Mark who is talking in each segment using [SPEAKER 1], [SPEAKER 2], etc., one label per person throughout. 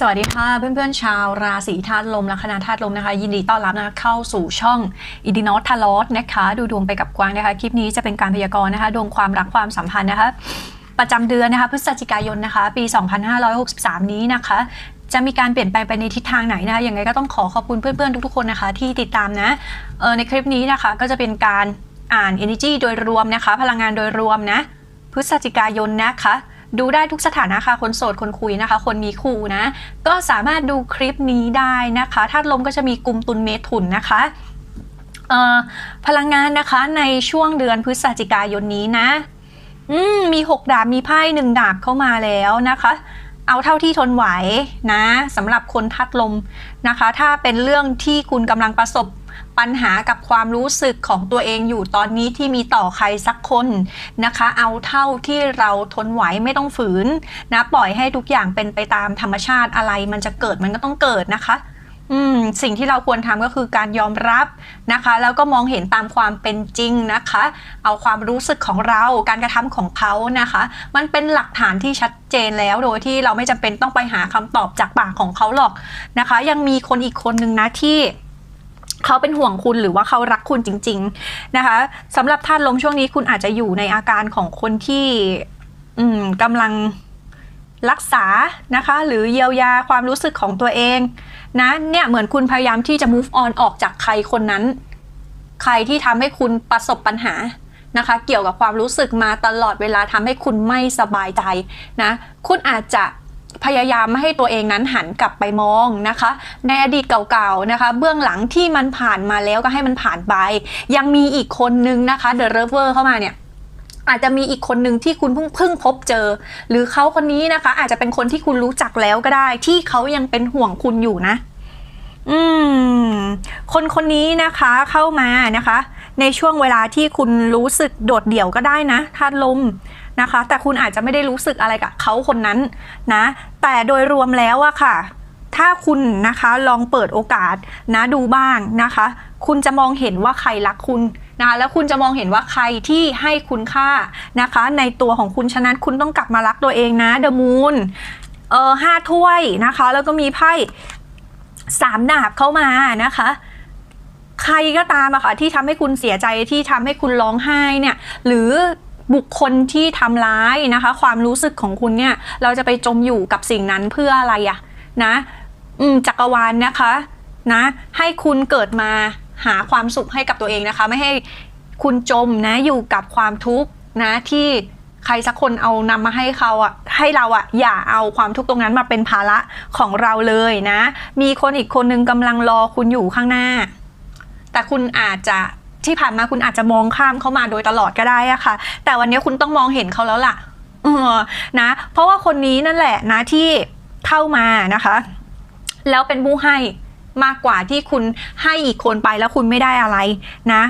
[SPEAKER 1] สวัสดีค่ะเพื่อนๆชาวราศีธาตุลมและคณะธาตุลมนะคะ ยินดีต้อนรับนะคะเข้าสู่ช่องอิดินอตทาลอสนะคะ ดูดวงไปกับกวางนะคะ คลิปนี้จะเป็นการพยากรณ์นะคะ ดวงความรักความสัมพันธ์นะคะ ประจำเดือนนะคะ พฤศจิกายนนะคะ ปี 2563 นี้นะคะ จะมีการเปลี่ยนแปลงไปในทิศทางไหนนะคะยังไงก็ต้องขอขอบคุณเพื่อนๆทุกๆคนนะคะ ที่ติดตามนะเออในคลิปนี้นะคะก็จะเป็นการอ่าน energy โดยรวมนะคะ พลังงานโดยรวมนะพฤศจิกายนนะคะ ดูได้ทุกสถานะค่ะ คนโสด คนคุยนะคะ คนมีคู่นะ ก็สามารถดูคลิปนี้ได้นะคะธาตุลมก็จะมีกลุ่มตุลเมถุนนะคะพลังงานนะคะในช่วงเดือนพฤศจิกายนนี้นะมมี 6 ดาบมีไพ่หนึ่งดาบเข้ามาแล้วนะคะ เอาเท่าที่ทนไหวนะสำหรับคนทัดลมนะคะ ถ้าเป็นเรื่องที่คุณกำลังประสบ ปัญหากับความรู้สึกของตัวเองอยู่ตอนนี้ที่มีต่อใครสักคนนะคะ เอาเท่าที่เราทนไหวไม่ต้องฝืนนะปล่อยให้ทุกอย่างเป็นไปตามธรรมชาติอะไร มันจะเกิดมันก็ต้องเกิดนะคะอืมสิ่งที่เราควรทำก็คือการยอมรับนะคะ แล้วก็มองเห็นตามความเป็นจริงนะคะ เอาความรู้สึกของเราการกระทำของเขานะคะ มันเป็นหลักฐานที่ชัดเจนแล้วโดยที่เราไม่จำเป็นต้องไปหาคำตอบจากปากของเขาหรอกนะคะ ยังมีคนอีกคนนึงนะที่ เขาเป็นห่วงคุณหรือว่าเขารักคุณจริง ๆนะคะสำหรับท่านลมช่วงนี้คุณอาจจะอยู่ในอาการของคนที่อืกำลังรักษานะคะ หรือเยียวยาความรู้สึกของตัวเองนะเนี่ยเหมือนคุณพยายามที่จะ move on ออกจากใครคนนั้น ใครที่ทำให้คุณประสบปัญหานะคะ เกี่ยวกับความรู้สึกมาตลอดเวลาทำให้คุณไม่สบายใจนะ คุณอาจจะ พยายามไม่ให้ตัวเองนั้นหันกลับไปมองนะคะ ในอดีตเก่าๆนะคะ เบื้องหลังที่มันผ่านมาแล้วก็ให้มันผ่านไป ยังมีอีกคนนึงนะคะ The Lover เข้ามาเนี่ยอาจจะมีอีกคนหนึ่งที่คุณเพิ่งเพิ่งพบเจอ หรือเขาคนนี้นะคะ อาจจะเป็นคนที่คุณรู้จักแล้วก็ได้ ที่เขายังเป็นห่วงคุณอยู่นะ อืม คนคนนี้นะคะเข้ามานะคะ ในช่วงเวลาที่คุณรู้สึกโดดเดี่ยวก็ได้นะธาตุลม นะคะ แต่คุณอาจจะไม่ได้รู้สึกอะไรกับเขาคนนั้นนะ แต่โดยรวมแล้วอะค่ะ ถ้าคุณนะคะลองเปิดโอกาสนะดูบ้างนะคะ คุณจะมองเห็นว่าใครรักคุณนะคะแล้วคุณจะมองเห็นว่าใครที่ให้คุณค่านะคะ ในตัวของคุณฉะนั้นคุณต้องกลับมารักตัวเองนะเดอะมูนเออห้าถ้วยนะคะ แล้วก็มีไพ่สามดาบเข้ามานะคะใครก็ตามอะค่ะที่ทำให้คุณเสียใจที่ทำให้คุณร้องไห้เนี่ย หรือ บุคคลที่ทำร้ายนะคะ ความรู้สึกของคุณเนี่ย เราจะไปจมอยู่กับสิ่งนั้นเพื่ออะไรอะนะจักรวาลนะคะนะ ให้คุณเกิดมาหาความสุขให้กับตัวเองนะคะ ไม่ให้คุณจมนะอยู่กับความทุกข์นะที่ใครสักคนเอานำมาให้เขาอะให้เราอะอย่าเอาความทุกข์ตรงนั้นมาเป็นภาระของเราเลยนะ มีคนอีกคนนึงกำลังรอคุณอยู่ข้างหน้า แต่คุณอาจจะ ที่ผ่านมาคุณอาจจะมองข้ามเขามาโดยตลอดก็ได้อะค่ะ แต่วันนี้คุณต้องมองเห็นเขาแล้วล่ะเออนะ เพราะว่าคนนี้นั่นแหละนะที่เข้ามานะคะ แล้วเป็นผู้ให้มากกว่าที่คุณให้อีกคนไปแล้วคุณไม่ได้อะไรนะ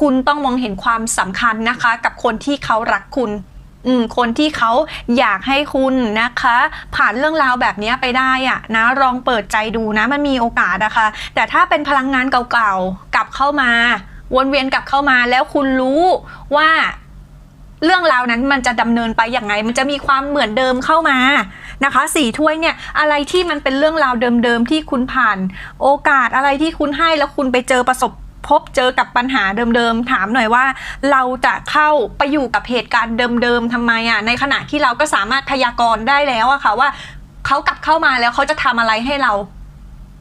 [SPEAKER 1] คุณต้องมองเห็นความสำคัญนะคะ กับคนที่เขารักคุณคนที่เขาอยากให้คุณนะคะ ผ่านเรื่องราวแบบนี้ไปได้อะนะลองเปิดใจดูนะมันมีโอกาสนะคะ แต่ถ้าเป็นพลังงานเก่าๆกลับเข้ามา วนเวียนกลับเข้ามาแล้วคุณรู้ว่าเรื่องราวนั้นมันจะดำเนินไปอย่างไง มันจะมีความเหมือนเดิมเข้ามานะคะสี่ถ้วยเนี่ยอะไรที่มันเป็นเรื่องราวเดิมๆที่คุณผ่าน โอกาสอะไรที่คุณให้แล้วคุณไปเจอประสบพบเจอกับปัญหาเดิมๆ ถามหน่อยว่า เราจะเข้าไปอยู่กับเหตุการณ์เดิมๆทำไมอะในขณะที่เราก็สามารถพยากรณ์ได้แล้วอะค่ะว่าเขากลับเข้ามาแล้วเขาจะทำอะไรให้เรา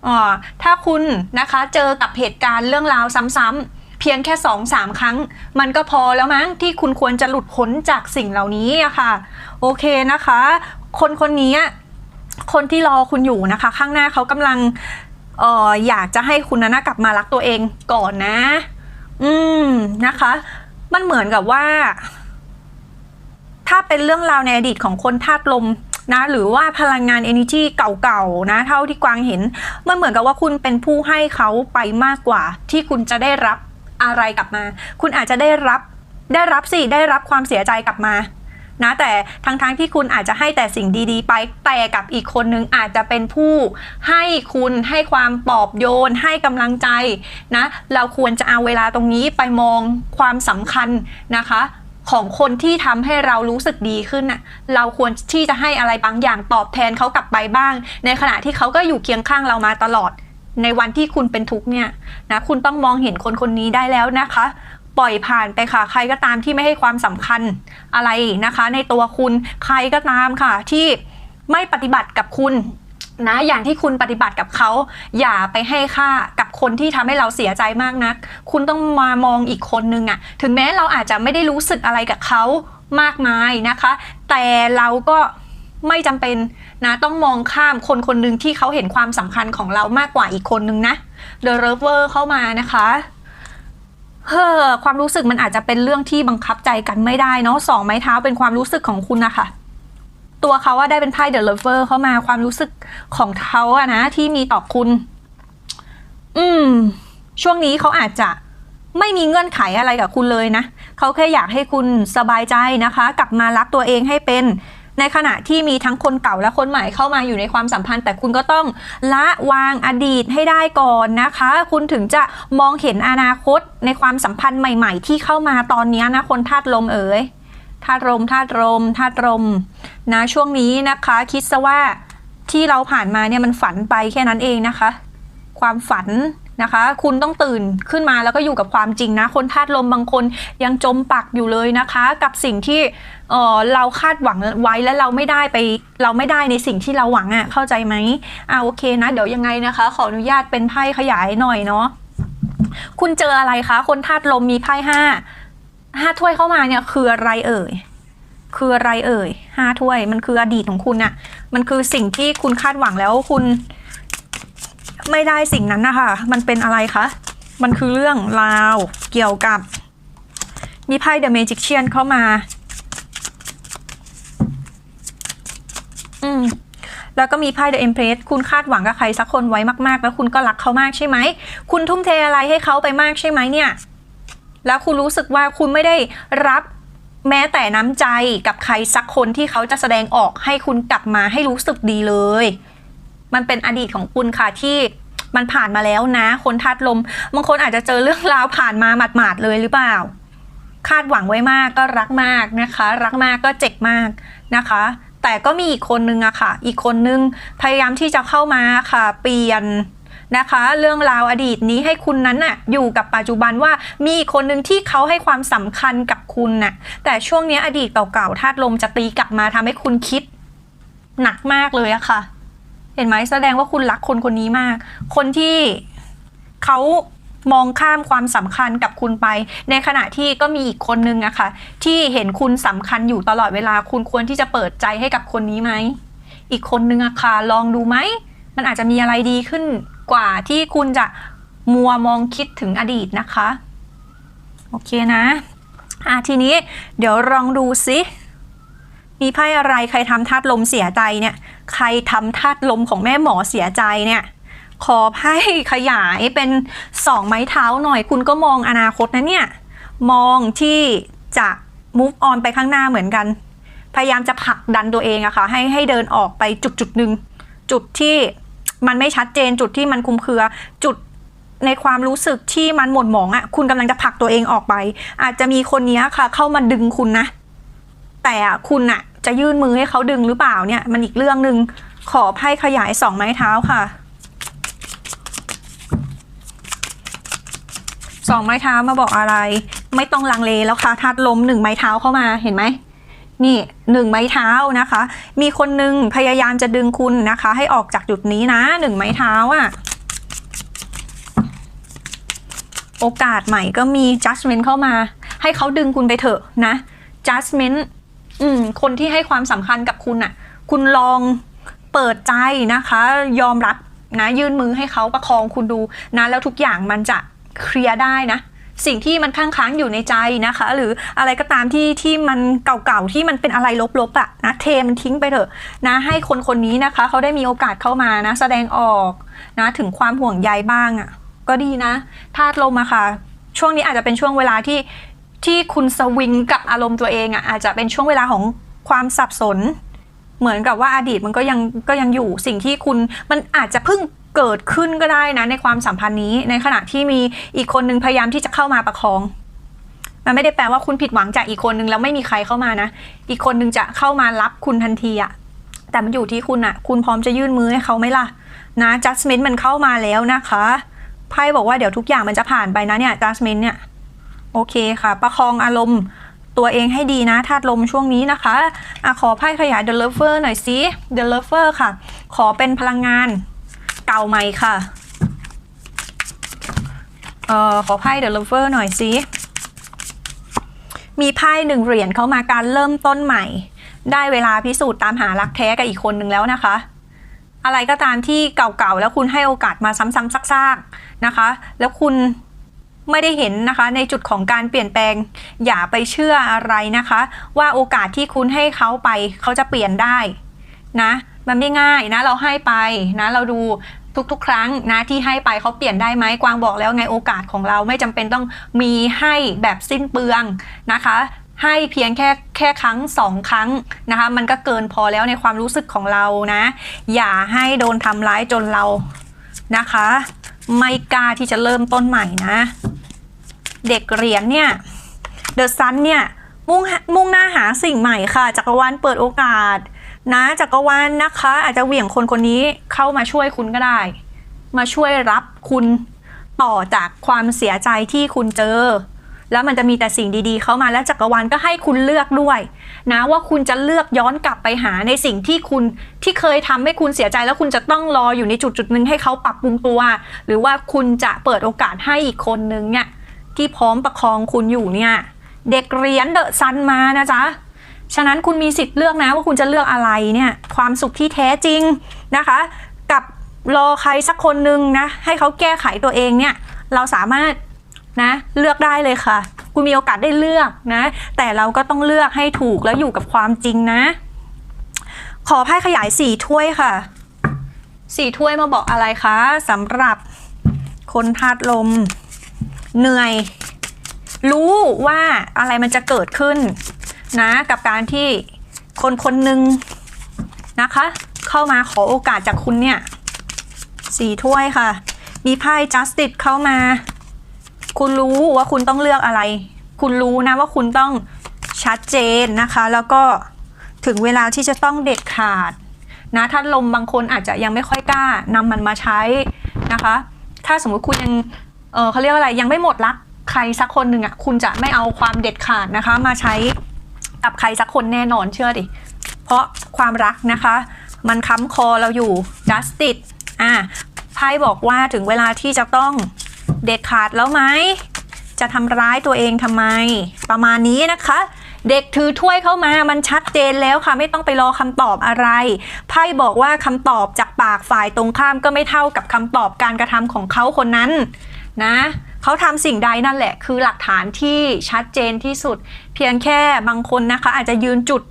[SPEAKER 1] อ๋อถ้าคุณนะคะเจอกับเหตุการณ์เรื่องราวซ้ำๆ เพียงแค่สองสามครั้ง มันก็พอแล้วมั้งที่คุณควรจะหลุดพ้นจากสิ่งเหล่านี้อะค่ะ โอเคนะคะ คนคนนี้คนที่รอคุณอยู่นะคะ ข้างหน้าเขากำลังเอออยากจะให้คุณนะกลับมารักตัวเองก่อนนะ อืมนะคะ มันเหมือนกับว่า ถ้าเป็นเรื่องราวในอดีตของคนธาตุลมนะหรือว่าพลังงาน energy เก่าๆนะ เท่าที่กวางเห็น มันเหมือนกับว่าคุณเป็นผู้ให้เขาไปมากกว่า ที่คุณจะได้รับ อะไรกลับมา คุณอาจจะได้รับได้รับสิได้รับความเสียใจกลับมานะแต่ทั้งๆทที่คุณอาจจะให้แต่สิ่งดีๆ ไป แต่กับอีกคนนึงอาจจะเป็นผู้ให้คุณให้ความปลอบโยน ให้กำลังใจนะเราควรจะเอาเวลาตรงนี้ไปมองความสำคัญนะคะของคนที่ทำให้เรารู้สึกดีขึ้นน่ะ เราควรที่จะให้อะไรบางอย่างตอบแทนเขากลับไปบ้าง ในขณะที่เขาก็อยู่เคียงข้างเรามาตลอด ในวันที่คุณเป็นทุกข์เนี่ยนะคุณต้องมองเห็นคนคนนี้ได้แล้วนะคะ ปล่อยผ่านไปค่ะ ใครก็ตามที่ไม่ให้ความสำคัญอะไรนะคะ ในตัวคุณใครก็ตามค่ะ ที่ไม่ปฏิบัติกับคุณนะอย่างที่คุณปฏิบัติกับเขาอย่าไปให้ค่ากับคนที่ทำให้เราเสียใจมากนัก คุณต้องมามองอีกคนนึงอะถึงแม้เราอาจจะไม่ได้รู้สึกอะไรกับเขามากมายนะคะ แต่เราก็ ไม่จำเป็นนะต้องมองข้ามคนคนหนึ่งที่เขาเห็นความสำคัญของเรามากกว่าอีกคนนึงนะ The Lover เข้ามานะคะเฮ้อความรู้สึกมันอาจจะเป็นเรื่องที่บังคับใจกันไม่ได้เนาะสองไม้เท้าเป็นความรู้สึกของคุณนะคะตัวเขาว่าได้เป็นไพ่ The Lover เข้ามาความรู้สึกของเขาอะนะที่มีต่อคุณ อืม ช่วงนี้เขาอาจจะไม่มีเงื่อนไขอะไรกับคุณเลยนะ เขาแค่อยากให้คุณสบายใจนะคะ กลับมารักตัวเองให้เป็น ในขณะที่มีทั้งคนเก่าและคนใหม่เข้ามาอยู่ในความสัมพันธ์ แต่คุณก็ต้องละวางอดีตให้ได้ก่อนนะคะ คุณถึงจะมองเห็นอนาคตในความสัมพันธ์ใหม่ ๆ ที่เข้ามาตอนนี้นะคนธาตุลมเอ๋ยธาตุลมธาตุลมธาตุลมนะช่วงนี้นะคะ คิดซะว่าที่เราผ่านมาเนี่ยมันฝันไปแค่นั้นเองนะคะ ความฝัน นะคะ คุณต้องตื่นขึ้นมาแล้วก็อยู่กับความจริงนะ คนธาตุลมบางคนยังจมปักอยู่เลยนะคะ กับสิ่งที่เออเราคาดหวังไว้แล้วเราไม่ได้ไปเราไม่ได้ในสิ่งที่เราหวังอะ่ะเข้าใจไหมอ่าโอเคนะ เดี๋ยวยังไงนะคะ ขออนุญาตเป็นไพ่ขยายหน่อยเนาะคุณเจออะไรคะ คนธาตุลมมีไพ่ห้าห้าถ้วยเข้ามาเนี่ยคืออะไรเอ่ยคืออะไรเอ่ยห้าถ้วยมันคืออดีตของคุณอะมันคือสิ่งที่คุณคาดหวังแล้วคุณ ไม่ได้สิ่งนั้นนะคะมันเป็นอะไรคะ มันคือเรื่องราวเกี่ยวกับ มีไพ่ The Magician เข้ามา อืมแล้วก็มีไพ่ The Empress คุณคาดหวังกับใครสักคนไว้มาก ๆ แล้วคุณก็รักเขามากใช่ไหม คุณทุ่มเทอะไรให้เขาไปมากใช่ไหมเนี่ย แล้วคุณรู้สึกว่าคุณไม่ได้รับแม้แต่น้ำใจกับใครสักคนที่เขาจะแสดงออกให้คุณกลับมาให้รู้สึกดีเลย มันเป็นอดีตของคุณค่ะที่มันผ่านมาแล้วนะ คนธาตุลม บางคนอาจจะเจอเรื่องราวผ่านมาหมาดๆเลยหรือเปล่า คาดหวังไว้มากก็รักมากนะคะ รักมากก็เจ็บมากนะคะ แต่ก็มีอีกคนนึงอะค่ะ อีกคนนึงพยายามที่จะเข้ามาค่ะ เปลี่ยนนะคะ เรื่องราวอดีตนี้ให้คุณนั้นน่ะอยู่กับปัจจุบันว่ามีอีกคนหนึ่งที่เขาให้ความสำคัญกับคุณน่ะ แต่ช่วงนี้อดีตเก่าๆธาตุลมจะตีกลับมาทำให้คุณคิดหนักมากเลยอะค่ะ เห็นไหมแสดงว่าคุณรักคนคนนี้มาก คนที่เขามองข้ามความสำคัญกับคุณไป ในขณะที่ก็มีอีกคนนึงอะค่ะ ที่เห็นคุณสำคัญอยู่ตลอดเวลา คุณควรที่จะเปิดใจให้กับคนนี้ไหม อีกคนนึงอะค่ะ ลองดูไหม มันอาจจะมีอะไรดีขึ้นกว่าที่คุณจะมัวมองคิดถึงอดีตนะคะ โอเคนะอะทีนี้เดี๋ยวลองดูสิ มีไพ่อะไรใครทำธาตุลมเสียใจเนี่ย ใครทำธาตุลมของแม่หมอเสียใจเนี่ยขอไพ่ขยายเป็นสองไม้เท้าหน่อย คุณก็มองอนาคตนะเนี่ย มองที่จะ move on ไปข้างหน้าเหมือนกัน พยายามจะผลักดันตัวเองอะค่ะให้ให้เดินออกไปจุดจุดหนึ่งจุดที่มันไม่ชัดเจนจุดที่มันคุมเครือ จุดในความรู้สึกที่มันหม่นหมองอะคุณกำลังจะผลักตัวเองออกไป อาจจะมีคนนี้ค่ะ เข้ามาดึงคุณนะ แต่คุณอะ จะยื่นมือให้เขาดึงหรือเปล่าเนี่ย มันอีกเรื่องหนึ่งขอไพ่ขยายสองไม้เท้าค่ะสองไม้เท้ามาบอกอะไร ไม่ต้องลังเลแล้วค่ะทัดล้มหนึ่งไม้เท้าเข้ามาเห็นไหมนี่หนึ่งไม้เท้านะคะ มีคนหนึ่งพยายามจะดึงคุณนะคะ ให้ออกจากจุดนี้นะหนึ่งไม้เท้าอะโอกาสใหม่ก็มี judgment เข้ามา ให้เขาดึงคุณไปเถอะนะ judgment อืมคนที่ให้ความสำคัญกับคุณอะคุณลองเปิดใจนะคะ ยอมรับนะยื่นมือให้เขาประคองคุณดูนะแล้วทุกอย่างมันจะเคลียร์ได้นะ สิ่งที่มันค้างค้างอยู่ในใจนะคะ หรืออะไรก็ตามที่ที่มันเก่าๆที่มันเป็นอะไรลบๆอะนะเทมันทิ้งไปเถอะนะให้คนคนนี้นะคะเขาได้มีโอกาสเข้ามานะ แสดงออกนะถึงความห่วงใยบ้างอะก็ดีนะธาตุลมอะค่ะช่วงนี้อาจจะเป็นช่วงเวลาที่ ที่คุณสวิงกับอารมณ์ตัวเองอะอาจจะเป็นช่วงเวลาของความสับสน เหมือนกับว่าอดีตมันก็ยังก็ยังอยู่สิ่งที่คุณมันอาจจะเพิ่งเกิดขึ้นก็ได้นะในความสัมพันธ์นี้ในขณะที่มีอีกคนนึงพยายามที่จะเข้ามาประคอง มันไม่ได้แปลว่าคุณผิดหวังจากอีกคนนึงแล้วไม่มีใครเข้ามานะ อีกคนนึงจะเข้ามารับคุณทันทีอะแต่มันอยู่ที่คุณอะคุณพร้อมจะยื่นมือให้เขาไหมล่ะนะ judgment มันเข้ามาแล้วนะคะไพ่บอกว่าเดี๋ยวทุกอย่างมันจะผ่านไปนะเนี่ย judgment เนี่ย โอเคค่ะ ประคองอารมณ์ตัวเองให้ดีนะธาตุลมช่วงนี้นะคะอะขอไพ่ขยาย the lover หน่อยสิ the lover ค่ะ ขอเป็นพลังงานเก่าใหม่ค่ะเอ่อขอไพ่ the lover หน่อยสิ มีไพ่หนึ่งเหรียญเข้ามาการเริ่มต้นใหม่ ได้เวลาพิสูจน์ตามหารักแท้กับอีกคนหนึ่งแล้วนะคะ อะไรก็ตามที่เก่าๆแล้วคุณให้โอกาสมาซ้ำๆซากๆนะคะ แล้วคุณ ไม่ได้เห็นนะคะในจุดของการเปลี่ยนแปลง อย่าไปเชื่ออะไรนะคะ ว่าโอกาสที่คุณให้เขาไปเขาจะเปลี่ยนได้นะมันไม่ง่ายนะเราให้ไปนะเราดูทุกๆ ครั้งนะที่ให้ไปเขาเปลี่ยนได้ไหมกวางบอกแล้วไงโอกาสของเราไม่จำเป็นต้องมีให้แบบสิ้นเปลืองนะคะ ให้เพียงแค่แค่ครั้งสองครั้งนะคะมันก็เกินพอแล้วในความรู้สึกของเรานะ อย่าให้โดนทำร้ายจนเรานะคะ ไม่กล้าที่จะเริ่มต้นใหม่นะ เด็กเหรียญเนี่ยเดอะซันเนี่ยมุ่งมุ่งหน้าหาสิ่งใหม่ค่ะ จักรวาลเปิดโอกาส นะจักรวาลนะคะ อาจจะเหวี่ยงคนคนนี้เข้ามาช่วยคุณก็ได้ มาช่วยรับคุณต่อจากความเสียใจที่คุณเจอ แล้วมันจะมีแต่สิ่งดีๆ เข้ามาแล้วจักรวาลก็ให้คุณเลือกด้วย นะว่าคุณจะเลือกย้อนกลับไปหาในสิ่งที่คุณที่เคยทำให้คุณเสียใจแล้วคุณจะต้องรออยู่ในจุดจุดหนึ่งให้เขาปรับปรุงตัว หรือว่าคุณจะเปิดโอกาสให้อีกคนนึงเนี่ย ที่พร้อมประคองคุณอยู่เนี่ยเด็กเรียนเดอะซันมานะจ๊ะฉะนั้นคุณมีสิทธิ์เลือกนะว่าคุณจะเลือกอะไรเนี่ยความสุขที่แท้จริงนะคะ กับรอใครสักคนหนึ่งนะให้เขาแก้ไขตัวเองเนี่ยเราสามารถนะเลือกได้เลยค่ะ คุณมีโอกาสได้เลือกนะ แต่เราก็ต้องเลือกให้ถูกแล้วอยู่กับความจริงนะ ขอไพ่ขยายสี่ถ้วยค่ะสี่ถ้วยมาบอกอะไรคะสำหรับคนธาตุลม เหนื่อย รู้ว่าอะไรมันจะเกิดขึ้นนะ กับการที่คนคนหนึ่งนะคะ เข้ามาขอโอกาสจากคุณเนี่ยสี่ถ้วยค่ะ มีไพ่ justice เข้ามา คุณรู้ว่าคุณต้องเลือกอะไร คุณรู้นะว่าคุณต้องชัดเจนนะคะ แล้วก็ถึงเวลาที่จะต้องเด็ดขาดนะถ้าลมบางคนอาจจะยังไม่ค่อยกล้านำมันมาใช้นะคะ ถ้าสมมุติคุณยัง เออเขาเรียกว่าอะไรยังไม่หมดรักใครสักคนหนึ่งอะคุณจะไม่เอาความเด็ดขาดนะคะ มาใช้กับใครสักคนแน่นอนเชื่อดิ เพราะความรักนะคะ มันค้ำคอเราอยู่ justice อะไพ่บอกว่าถึงเวลาที่จะต้องเด็ดขาดแล้วไหมจะทำร้ายตัวเองทำไม ประมาณนี้นะคะ เด็กถือถ้วยเข้ามามันชัดเจนแล้วค่ะ ไม่ต้องไปรอคำตอบอะไรไพ่บอกว่าคำตอบจากปากฝ่ายตรงข้ามก็ไม่เท่ากับคำตอบการกระทำของเขาคนนั้น นะเขาทำสิ่งใดนั่นแหละ คือหลักฐานที่ชัดเจนที่สุด เพียงแค่บางคนนะคะ อาจจะยืนจุด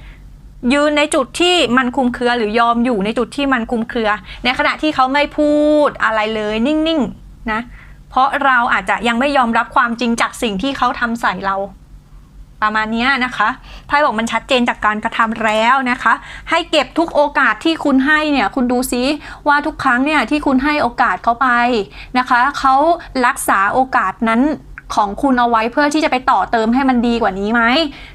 [SPEAKER 1] ยืนในจุดที่มันคุมเครือหรือยอมอยู่ในจุดที่มันคุมเครือ ในขณะที่เขาไม่พูดอะไรเลยนิ่งๆนะเพราะเราอาจจะยังไม่ยอมรับความจริงจากสิ่งที่เขาทำใส่เรา ประมาณนี้นะคะไพ่บอกมันชัดเจนจากการกระทำแล้วนะคะ ให้เก็บทุกโอกาสที่คุณให้เนี่ยคุณดูซิว่าทุกครั้งเนี่ยที่คุณให้โอกาสเขาไปนะคะเขารักษาโอกาสนั้น ของคุณเอาไว้เพื่อที่จะไปต่อเติมให้มันดีกว่านี้ไหม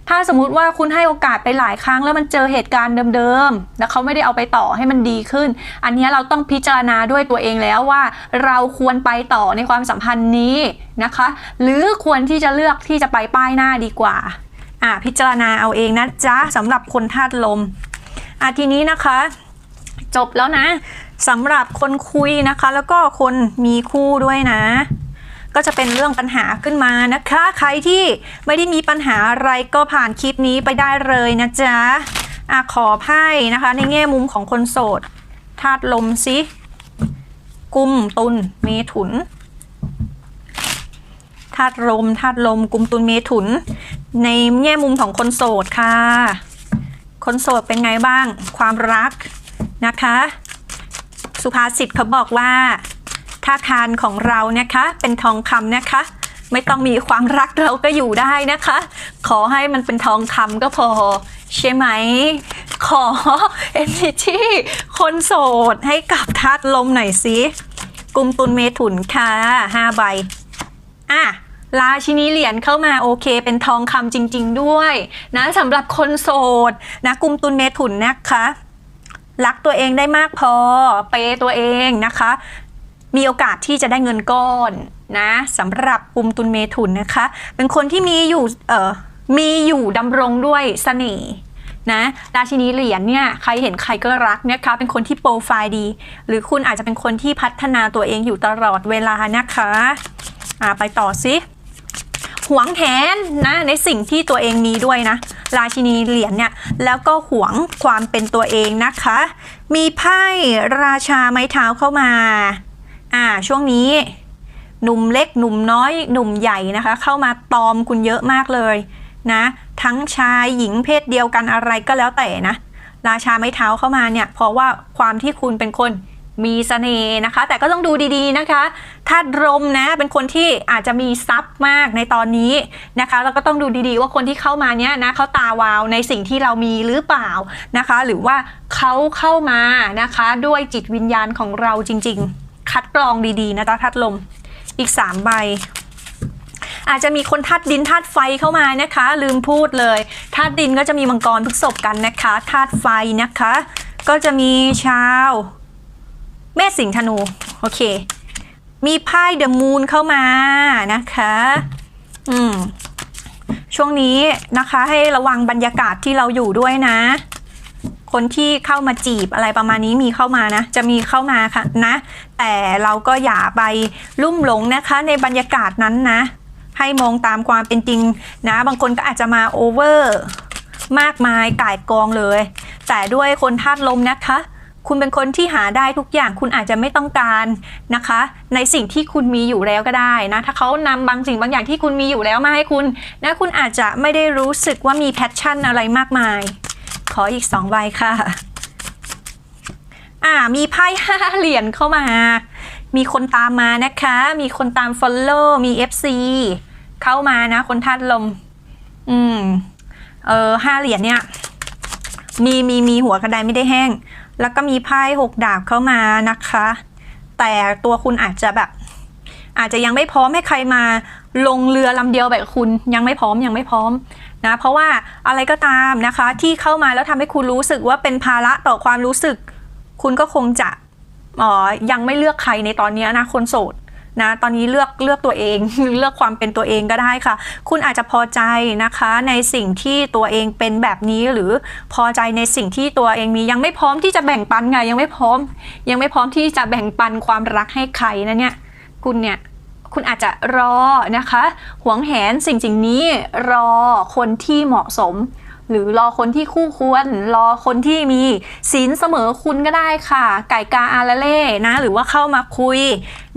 [SPEAKER 1] ถ้าสมมุติว่าคุณให้โอกาสไปหลายครั้งแล้วมันเจอเหตุการณ์เดิมๆ แล้วเขาไม่ได้เอาไปต่อให้มันดีขึ้น อันนี้เราต้องพิจารณาด้วยตัวเองแล้วว่า เราควรไปต่อในความสัมพันธ์นี้นะคะ หรือควรที่จะเลือกที่จะไปป้ายหน้าดีกว่าอะพิจารณาเอาเองนะจ๊ะสำหรับคนธาตุลมอะทีนี้นะคะ จบแล้วนะสำหรับคนคุยนะคะ แล้วก็คนมีคู่ด้วยนะ ก็จะเป็นเรื่องปัญหาขึ้นมานะคะ ใครที่ไม่ได้มีปัญหาอะไรก็ผ่านคลิปนี้ไปได้เลยนะจ๊ะอะขอไพ่นะคะ ในแง่มุมของคนโสดธาตุลมสิกุมตุลเมถุนธาตุลมธาตุลมกุมตุลเมถุน ในแง่มุมของคนโสดค่ะ คนโสดเป็นไงบ้าง ความรักนะคะ สุภาษิตเขาบอกว่า ถ้าทานของเรานะคะ เป็นทองคำนะคะ ไม่ต้องมีความรักเราก็อยู่ได้นะคะ ขอให้มันเป็นทองคำก็พอ ใช่ไหม ขอ energy คนโสดให้กับธาตุลมหน่อยสิกุมตุลเมถุนค่ะ5ใบ อะราชินีเหรียญเข้ามาโอเค เป็นทองคำจริง ๆ ด้วยนะสำหรับคนโสดนะกลุ่มตุลเมถุนนะคะรักตัวเองได้มากพอเปย์ตัวเองนะคะ มีโอกาสที่จะได้เงินก้อนนะสำหรับกลุ่มตุลเมถุนนะคะ เป็นคนที่มีอยู่เออมีอยู่ดำรงด้วยเสน่ห์นะราชินีเหรียญเนี่ยใครเห็นใครก็รักนะคะเป็นคนที่โปรไฟล์ดี หรือคุณอาจจะเป็นคนที่พัฒนาตัวเองอยู่ตลอดเวลานะคะอ่าไปต่อสิหวงแหนนะในสิ่งที่ตัวเองมีด้วยนะ ราชินีเหรียญเนี่ยแล้วก็หวงความเป็นตัวเองนะคะ มีไพ่ราชาไม้เท้าเข้ามา อ่าช่วงนี้หนุ่มเล็กหนุ่มน้อยหนุ่มใหญ่นะคะ เข้ามาตอมคุณเยอะมากเลยนะ ทั้งชายหญิงเพศเดียวกันอะไรก็แล้วแต่นะ ราชาไม้เท้าเข้ามาเนี่ย เพราะว่าความที่คุณเป็นคนมีเสน่ห์นะคะ แต่ก็ต้องดูดีๆนะคะธาตุลมนะเป็นคนที่อาจจะมีทรัพย์มากในตอนนี้นะคะแล้วก็ต้องดูดีๆ ว่าคนที่เข้ามาเนี่ยนะเขาตาวาวในสิ่งที่เรามีหรือเปล่านะคะ หรือว่าเขาเข้ามานะคะ ด้วยจิตวิญญาณของเราจริง ๆ คัดกรองดีๆนะจ๊ะธาตุลมอีก 3 ใบ อาจจะมีคนธาตุดินธาตุไฟเข้ามานะคะ ลืมพูดเลยธาตุดินก็จะมีมังกรพฤษภกันนะคะธาตุไฟนะคะ ก็จะมีชาว เมษสิงห์ธนูโอเค มีไพ่เดอะมูนเข้ามานะคะ อืมช่วงนี้นะคะให้ระวังบรรยากาศที่เราอยู่ด้วยนะ คนที่เข้ามาจีบอะไรประมาณนี้มีเข้ามานะ จะมีเข้ามาค่ะนะ แต่เราก็อย่าไปลุ่มหลงนะคะ ในบรรยากาศนั้นนะ ให้มองตามความเป็นจริงนะ บางคนก็อาจจะมาโอเวอร์มากมายก่ายกองเลย แต่ด้วยคนธาตุลมนะคะ คุณเป็นคนที่หาได้ทุกอย่างคุณอาจจะไม่ต้องการนะคะ ในสิ่งที่คุณมีอยู่แล้วก็ได้นะ ถ้าเขานำบางสิ่งบางอย่างที่คุณมีอยู่แล้วมาให้คุณนะคุณอาจจะไม่ได้รู้สึกว่ามีแพชชั่นอะไรมากมาย ขออีกสองใบค่ะ อ่า มีไพ่ห้าเหรียญเข้ามา มีคนตามมานะคะ มีคนตาม follow มี FC เข้ามานะ คนธาตุลม อืม เออห้าเหรียญเนี่ย มีมีมีหัวกระไดไม่ได้แห้ง แล้วก็มีไพ่หกดาบเข้ามานะคะ แต่ตัวคุณอาจจะแบบ อาจจะยังไม่พร้อมให้ใครมาลงเรือลำเดียวแบบคุณยังไม่พร้อมยังไม่พร้อม นะเพราะว่าอะไรก็ตามนะคะ ที่เข้ามาแล้วทำให้คุณรู้สึกว่าเป็นภาระต่อความรู้สึก คุณก็คงจะอ่อยังไม่เลือกใครในตอนนี้นะคนโสดนะตอนนี้เลือกเลือกตัวเองเลือกความเป็นตัวเองก็ได้ค่ะ คุณอาจจะพอใจนะคะในสิ่งที่ตัวเองเป็นแบบนี้หรือพอใจในสิ่งที่ตัวเองมียังไม่พร้อมที่จะแบ่งปันไงยังไม่พร้อม ยังไม่พร้อมที่จะแบ่งปันความรักให้ใครนะเนี่ยคุณเนี่ย คุณอาจจะรอนะคะหวงแหนสิ่งสิ่งนี้รอคนที่เหมาะสม หรือรอคนที่คู่ควร รอคนที่มีศีลเสมอคุณก็ได้ค่ะ ไก่กาอาละเล่นะ หรือว่าเข้ามาคุย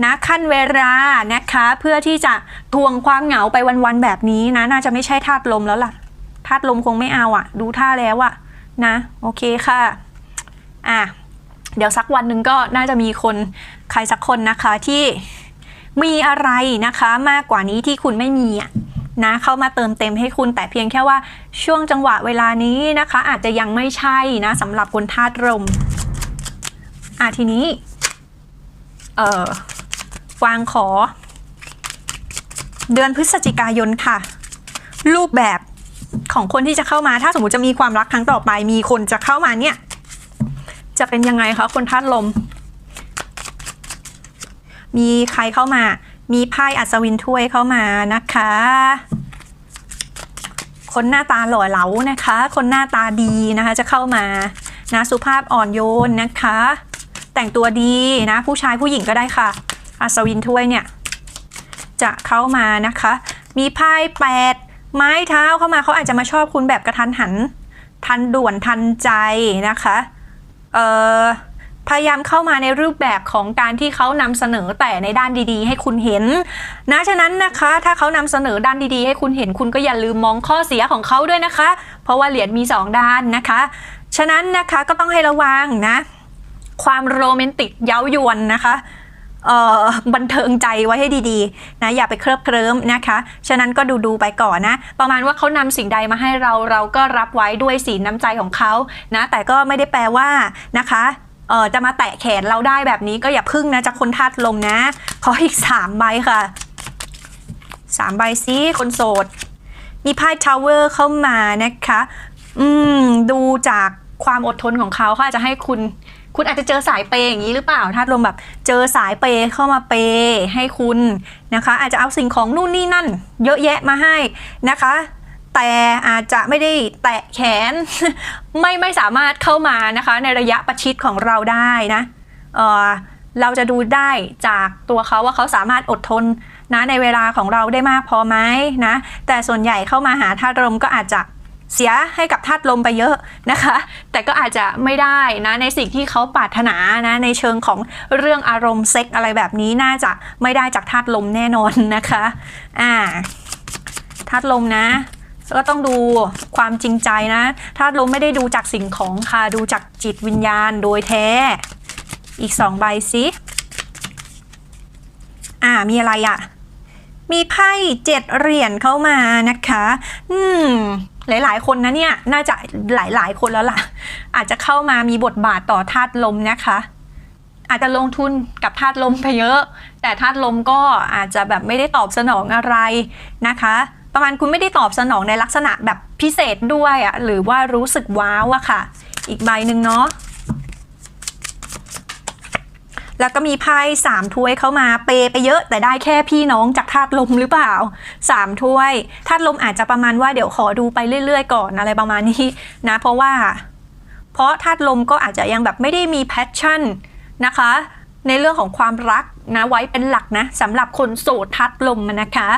[SPEAKER 1] นะขั้นเวลานะคะ เพื่อที่จะทวงความเหงาไปวันๆแบบนี้นะ น่าจะไม่ใช่ธาตุลมแล้วล่ะธาตุลมคงไม่เอาอะดูท่าแล้วอะนะ โอเคค่ะ อะเดี๋ยวสักวันหนึ่งก็น่าจะมีคนใครสักคนนะคะที่ มีอะไรนะคะ มากกว่านี้ที่คุณไม่มีอะนะเข้ามาเติมเต็มให้คุณแต่เพียงแค่ว่าช่วงจังหวะเวลานี้นะคะ อาจจะยังไม่ใช่นะสำหรับคนธาตุลมอะทีนี้ เอ่อวางขอ เดือนพฤศจิกายนค่ะ รูปแบบของคนที่จะเข้ามาถ้าสมมติจะมีความรักครั้งต่อไป มีคนจะเข้ามาเนี่ย จะเป็นยังไงคะคนธาตุลม มีใครเข้ามา มีไพ่อัศวินถ้วยเข้ามานะคะ คนหน้าตาหล่อเหลานะคะ คนหน้าตาดีนะคะจะเข้ามานะสุภาพอ่อนโยนนะคะ แต่งตัวดีนะ ผู้ชายผู้หญิงก็ได้ค่ะ อัศวินถ้วยเนี่ย จะเข้ามานะคะ มีไพ่แปดไม้เท้าเข้ามาเขาอาจจะมาชอบคุณแบบกระทันหัน ทันด่วนทันใจนะคะ เอ่อ พยายามเข้ามาในรูปแบบของการที่เขานำเสนอแต่ในด้านดีๆ ให้คุณเห็น นะฉะนั้นนะคะ ถ้าเขานำเสนอด้านดีๆ ให้คุณเห็นคุณก็อย่าลืมมองข้อเสียของเขาด้วยนะคะ เพราะว่าเหรียญมีสองด้านนะคะ ฉะนั้นนะคะก็ต้องให้ระวังนะ ความโรแมนติกเย้ายวนนะคะเออบันเทิงใจไว้ให้ดีๆ นะ อย่าไปเคลิบเคลิ้มนะคะ ฉะนั้นก็ดูดูๆไปก่อนนะ ประมาณว่าเขานำสิ่งใดมาให้เราเราก็รับไว้ด้วยสีน้ำใจของเขานะ แต่ก็ไม่ได้แปลว่านะคะ เออจะมาแตะแขนเราได้แบบนี้ก็อย่าพึ่งนะจากคนธาตุลมนะ ขออีกสามใบค่ะสามใบซิคนโสด มีไพ่ทาวเวอร์เข้ามานะคะ อืม ดูจากความอดทนของเขาเขาอาจจะให้คุณ คุณอาจจะเจอสายเปย์อย่างนี้หรือเปล่าถ้าลมแบบ เจอสายเปย์เข้ามาเปย์ให้คุณนะคะ อาจจะเอาสิ่งของนู่นนี่นั่น เยอะแยะมาให้นะคะ แต่อาจจะไม่ได้แตะแขน ไม่ไม่สามารถเข้ามานะคะในระยะประชิดของเราได้นะเออเราจะดูได้จากตัวเขาว่าเขาสามารถอดทนนะในเวลาของเราได้มากพอไหมนะแต่ส่วนใหญ่เข้ามาหาธาตุลมก็อาจจะเสียให้กับธาตุลมไปเยอะนะคะ แต่ก็อาจจะไม่ได้นะในสิ่งที่เขาปรารถนานะในเชิงของเรื่องอารมณ์เซ็กอะไรแบบนี้น่าจะไม่ได้จากธาตุลมแน่นอนนะคะอ่าธาตุลมนะ ก็ต้องดูความจริงใจนะธาตุลมไม่ได้ดูจากสิ่งของค่ะดูจากจิตวิญญาณโดยแท้ อีกสองใบสิอ่ามีอะไรอะ่ะ มีไพ่เจ็ดเหรียญเข้ามานะคะ อืมหลาย ๆ คนนะเนี่ย น่าจะหลาย ๆ คนแล้วล่ะ อาจจะเข้ามามีบทบาทต่อธาตุลมนะคะ อาจจะลงทุนกับธาตุลมไปเยอะ แต่ธาตุลมก็อาจจะแบบไม่ได้ตอบสนองอะไรนะคะ ประมาณคุณไม่ได้ตอบสนองในลักษณะแบบพิเศษด้วยอะหรือว่ารู้สึกว้าวอะค่ะ อีกใบหนึ่งเนาะแล้วก็มีไพ่สามถ้วยเข้ามาเปไปเยอะแต่ได้แค่พี่น้องจากธาตุลมหรือเปล่าสามถ้วยธาตุลมอาจจะประมาณว่าเดี๋ยวขอดูไปเรื่อย ๆ ก่อนอะไรประมาณนี้นะ เพราะว่า เพราะธาตุลมก็อาจจะยังแบบไม่ได้มีแพชชั่นนะคะ ในเรื่องของความรักนะไว้เป็นหลักนะสำหรับคนโสดธาตุลมนะคะ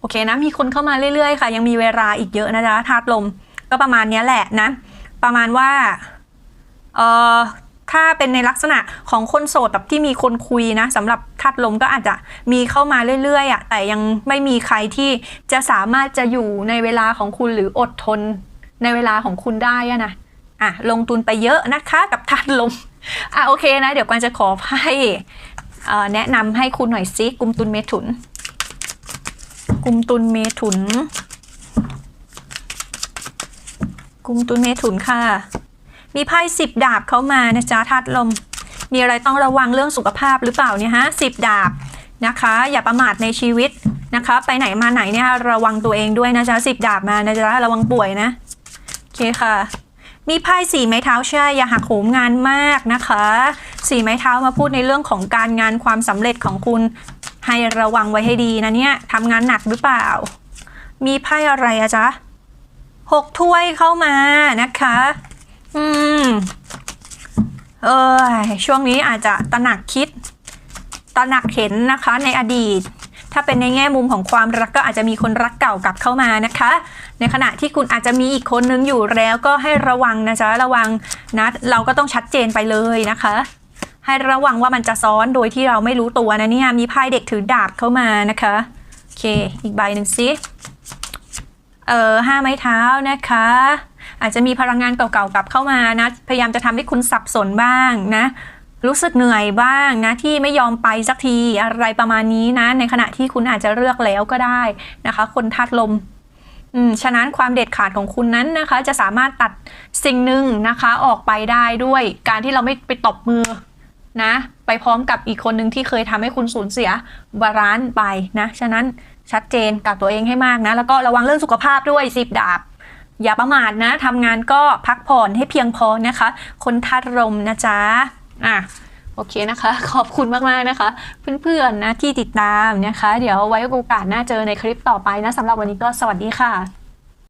[SPEAKER 1] โอเคนะ มีคนเข้ามาเรื่อยๆ ค่ะ ยังมีเวลาอีกเยอะนะจ๊ะธาตุลม ก็ประมาณนี้แหละนะ ประมาณว่า เอ่อ ถ้าเป็นในลักษณะของคนโสดแบบที่มีคนคุยนะสำหรับธาตุลมก็อาจจะมีเข้ามาเรื่อยๆอะ แต่ยังไม่มีใครที่จะสามารถจะอยู่ในเวลาของคุณหรืออดทน ในเวลาของคุณได้อะนะอะลงทุนไปเยอะนะคะกับธาตุลม อะโอเคนะ เดี๋ยวกวางจะขอให้เอ่แนะนำให้คุณหน่อยซิกลุ่มตุนเมถุน กุมตุนเมถุน กุมตุนเมถุนค่ะ มีไพ่สิบดาบเข้ามานะจ๊ะธาตุลม มีอะไรต้องระวังเรื่องสุขภาพหรือเปล่าเนี่ยฮะสิบดาบนะคะ อย่าประมาทในชีวิตนะคะ ไปไหนมาไหนเนี่ยระวังตัวเองด้วยนะจ๊ะสิบดาบมานะจ๊ะระวังป่วยนะโอเคค่ะ มีไพ่สี่ไม้เท้าใช่อย่าหักโหมงานมากนะคะ สี่ไม้เท้ามาพูดในเรื่องของการงานความสำเร็จของคุณ ให้ระวังไว้ให้ดีนะเนี่ยทำงานหนักหรือเปล่า มีไพ่อะไรอะจ๊ะหกถ้วยเข้ามานะคะ อืม เออช่วงนี้อาจจะตระหนักคิด ตระหนักเห็นนะคะในอดีต ถ้าเป็นในแง่มุมของความรักก็อาจจะมีคนรักเก่ากลับเข้ามานะคะ ในขณะที่คุณอาจจะมีอีกคนนึงอยู่แล้วก็ให้ระวังนะจ๊ะ ระวังนะ เราก็ต้องชัดเจนไปเลยนะคะ ให้ระวังว่ามันจะซ้อนโดยที่เราไม่รู้ตัวนะเนี่ยมีไพ่เด็กถือดาบเข้ามานะคะโอเค อีกใบหนึ่งสิเออห้าไม้เท้านะคะ อาจจะมีพลังงานเก่าๆกลับเข้ามานะ พยายามจะทำให้คุณสับสนบ้างนะรู้สึกเหนื่อยบ้างนะที่ไม่ยอมไปสักทีอะไรประมาณนี้นะ ในขณะที่คุณอาจจะเลือกแล้วก็ได้นะคะ คนทัดลมอืมฉะนั้นความเด็ดขาดของคุณนั้นนะคะ จะสามารถตัดสิ่งหนึ่งนะคะออกไปได้ด้วย การที่เราไม่ไปตบมือ นะ ไปพร้อมกับอีกคนหนึ่งที่เคยทำให้คุณสูญเสียบาลานซ์ไปนะ ฉะนั้นชัดเจนกับตัวเองให้มากนะ แล้วก็ระวังเรื่องสุขภาพด้วยสิบดาบ อย่าประมาทนะทำงานก็พักผ่อนให้เพียงพอนะคะ คนทัดลมนะจ๊ะอะโอเคนะคะ ขอบคุณมากๆนะคะ เพื่อนๆนะที่ติดตามนะคะ เดี๋ยวไว้โอกาสหน้าเจอในคลิปต่อไปนะสำหรับวันนี้ก็สวัสดีค่ะ